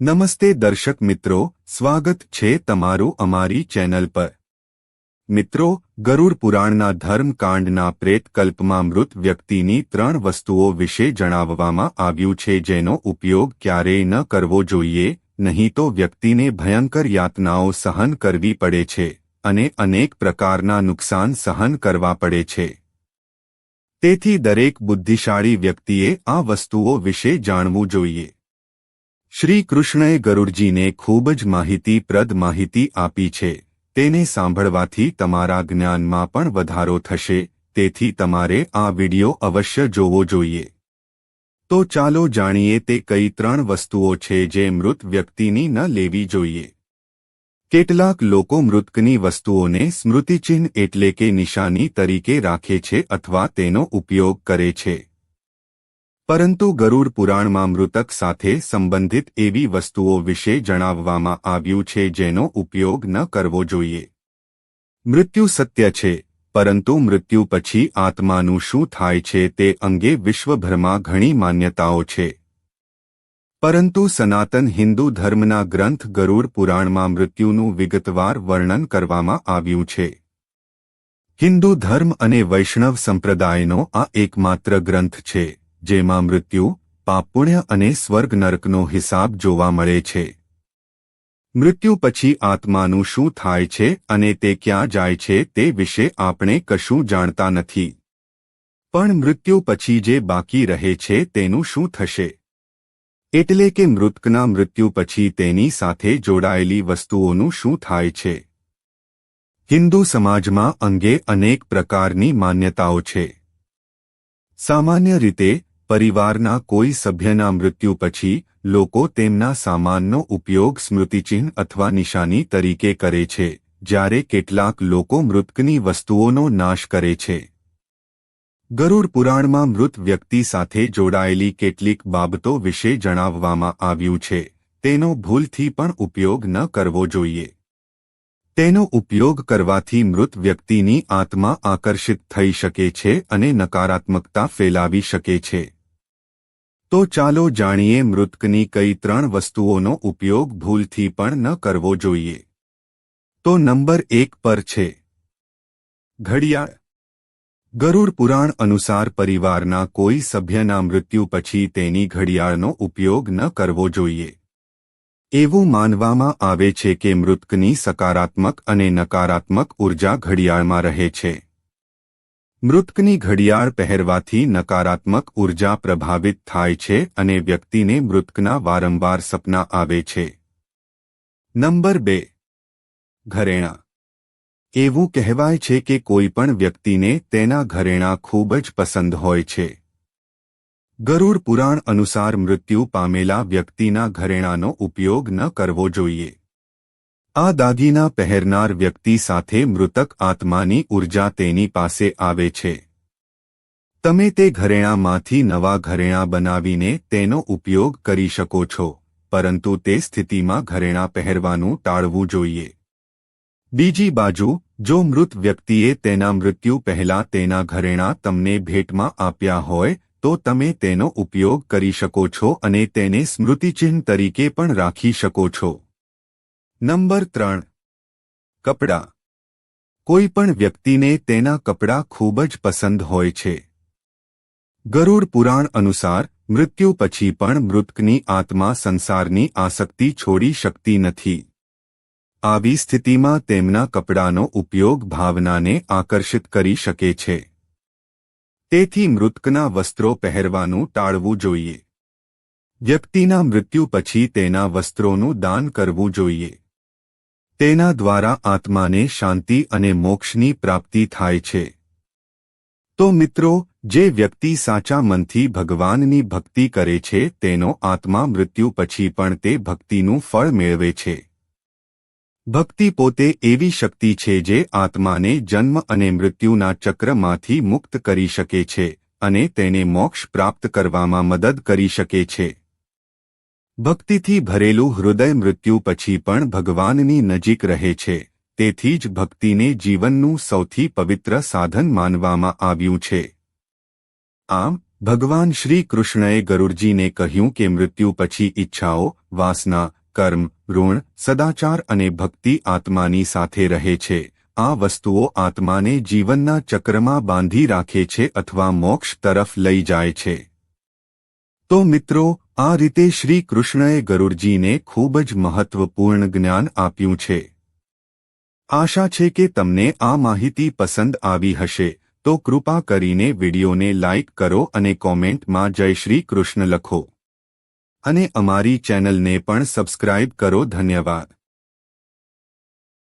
નમસ્તે દર્શક મિત્રો, સ્વાગત છે તમારું અમારી ચેનલ પર. મિત્રો, ગરુડ પુરાણના ધર્મકાંડના પ્રેતકલ્પમાં મૃત વ્યક્તિની ત્રણ વસ્તુઓ વિશે જણાવવામાં આવ્યું છે જેનો ઉપયોગ ક્યારેય ન કરવો જોઈએ, નહીં તો વ્યક્તિને ભયંકર યાતનાઓ સહન કરવી પડે છે, અને અનેક પ્રકારના નુકસાન સહન કરવા પડે છે. તેથી દરેક બુદ્ધિશાળી વ્યક્તિએ આ વસ્તુઓ વિશે જાણવું જોઈએ. શ્રી કૃષ્ણએ ગરુડજીને ખૂબ જ માહિતીપ્રદ માહિતી આપી છે. તેને સાંભળવાથી તમારા જ્ઞાનમાં પણ વધારો થશે, તેથી તમારે આ વિડિયો અવશ્ય જોવો જોઈએ. તો ચાલો જાણીએ તે કઈ ત્રણ વસ્તુઓ છે જે મૃત વ્યક્તિની ન લેવી જોઈએ. કેટલાક લોકો મૃતકની વસ્તુઓને સ્મૃતિચિહ્ન એટલે કે નિશાની તરીકે રાખે છે અથવા તેનો ઉપયોગ કરે છે. પરંતુ ગરુડ પુરાણમાં મૃતક સાથે સંબંધિત એવી વસ્તુઓ વિશે જણાવવામાં આવ્યું છે જેનો ઉપયોગ ન કરવો જોઈએ. મૃત્યુ સત્ય છે, પરંતુ મૃત્યુ પછી આત્માનું શું થાય છે તે અંગે વિશ્વભરમાં ઘણી માન્યતાઓ છે. પરંતુ સનાતન હિન્દુ ધર્મના ગ્રંથ ગરુડ પુરાણમાં મૃત્યુનું વિગતવાર વર્ણન કરવામાં આવ્યું છે. હિન્દુ ધર્મ અને વૈષ્ણવ સંપ્રદાયનો આ એકમાત્ર ગ્રંથ છે. જેમાં મૃત્યુ પાપુણ્ય અને સ્વર્ગ નરકનો હિસાબ જોવા મળે છે. મૃત્યુ પછી આત્માનું શું થાય છે અને તે ક્યાં જાય છે તે વિશે આપણે કશું જાણતા નથી. પણ મૃત્યુ પછી જે બાકી રહે છે તેનું શું થશે? એટલે કે મૃતકના મૃત્યુ પછી તેની સાથે જોડાયેલી વસ્તુઓનું શું થાય છે? હિન્દુ સમાજમાં અંગે અનેક પ્રકારની માન્યતાઓ છે. સામાન્ય રીતે પરિવારના કોઈ સભ્યના મૃત્યુ પછી, લોકો તેમના સામાનનો ઉપયોગ સ્મૃતિચિહ્ન અથવા નિશાની તરીકે કરે છે, જ્યારે કેટલાક લોકો મૃતકની વસ્તુઓનો નાશ કરે છે. ગરુડ પુરાણમાં મૃત વ્યક્તિ સાથે જોડાયેલી કેટલીક બાબતો વિશે જણાવવામાં આવ્યું છે, તેનો ભૂલથી પણ ઉપયોગ ન કરવો જોઈએ. તેનો ઉપયોગ કરવાથી મૃત વ્યક્તિની આત્મા આકર્ષિત થઈ શકે છે અને નકારાત્મકતા ફેલાવી શકે છે. તો ચાલો જાણીએ મૃતકની કઈ ત્રણ વસ્તુઓનો ઉપયોગ ભૂલથી પણ ન કરવો જોઈએ. તો નંબર એક પર છે. ઘડિયાળ. ગરુડ પુરાણ અનુસાર પરિવારના કોઈ સભ્યના મૃત્યુ પછી તેની ઘડિયાળનો ઉપયોગ ન કરવો જોઈએ. એવું માનવામાં આવે છે કે મૃતકની સકારાત્મક અને નકારાત્મક ઊર્જા ઘડિયાળમાં રહે છે. મૃતકની ઘડિયાળ પહેરવાથી નકારાત્મક ઊર્જા પ્રભાવિત થાય છે અને વ્યક્તિને મૃતકના વારંવાર સપના આવે છે. નંબર બે. ઘરેણાં. એવું કહેવાય છે કે કોઈપણ વ્યક્તિને તેના ઘરેણાં ખૂબ જ પસંદ હોય છે. ગરુડ પુરાણ અનુસાર મૃત્યુ પામેલા વ્યક્તિના ઘરેણાંનો ઉપયોગ ન કરવો જોઈએ. આ દાગીના પહેરનાર વ્યક્તિ સાથે મૃતક આત્માની ઊર્જા તેની પાસે આવે છે. તમે તે ઘરેણામાંથી નવા ઘરેણા બનાવીને તેનો ઉપયોગ કરી શકો છો, પરંતુ તે સ્થિતિમાં ઘરેણાં પહેરવાનું ટાળવું જોઈએ. બીજી બાજુ, જો મૃત વ્યક્તિએ તેના મૃત્યુ પહેલા તેના ઘરેણાં તમને ભેટમાં આપ્યા હોય, તો તમે તેનો ઉપયોગ કરી શકો છો અને તેને સ્મૃતિચિહ્ન તરીકે પણ રાખી શકો છો. નંબર ત્રણ. કપડાં. કોઈ પણ વ્યક્તિને તેના કપડાં ખૂબ જ પસંદ હોય છે. ગરુડ પુરાણ અનુસાર, મૃત્યુ પછી પણ મૃતકની આત્મા સંસારની આસક્તિ છોડી શકતી નથી. આવી સ્થિતિમાં તેમના કપડાનો ઉપયોગ ભાવનાને આકર્ષિત કરી શકે છે. તેથી મૃતકના વસ્ત્રો પહેરવાનું ટાળવું જોઈએ. વ્યક્તિના મૃત્યુ પછી તેના વસ્ત્રોનું દાન કરવું જોઈએ. તેના દ્વારા આત્માને શાંતિ અને મોક્ષની પ્રાપ્તિ થાય છે. તો મિત્રો, જે વ્યક્તિ સાચા મનથી ભગવાનની ભક્તિ કરે છે, તેનો આત્મા મૃત્યુ પછી પણ તે ભક્તિનું ફળ મેળવે છે. ભક્તિ પોતે એવી શક્તિ છે જે આત્માને જન્મ અને મૃત્યુના ચક્રમાંથી મુક્ત કરી શકે છે અને તેને મોક્ષ પ્રાપ્ત કરવામાં મદદ કરી શકે છે. ભક્તિથી ભરેલું હૃદય મૃત્યુ પછી પણ ભગવાનની નજીક રહે છે. તેથી જ ભક્તિને જીવનનું સૌથી પવિત્ર સાધન માનવામાં આવ્યું છે. આમ, ભગવાન શ્રી કૃષ્ણએ ગરુડજીને કહ્યું કે મૃત્યુ પછી ઈચ્છાઓ, વાસના, કર્મ, ઋણ, સદાચાર અને ભક્તિ આત્માની સાથે રહે છે. આ વસ્તુઓ આત્માને જીવનના ચક્રમાં બાંધી રાખે છે અથવા મોક્ષ તરફ લઈ જાય છે. તો મિત્રો આ રીતે શ્રી કૃષ્ણએ ગરુડજીને ખૂબ જ મહત્વપૂર્ણ જ્ઞાન આપ્યું છે. આશા છે કે તમને આ માહિતી પસંદ આવી હશે, તો કૃપા કરીને વિડિયોને લાઇક કરો અને કોમેન્ટમાં જય શ્રી કૃષ્ણ લખો. અને અમારી ચેનલને પણ સબસ્ક્રાઇબ કરો, ધન્યવાદ.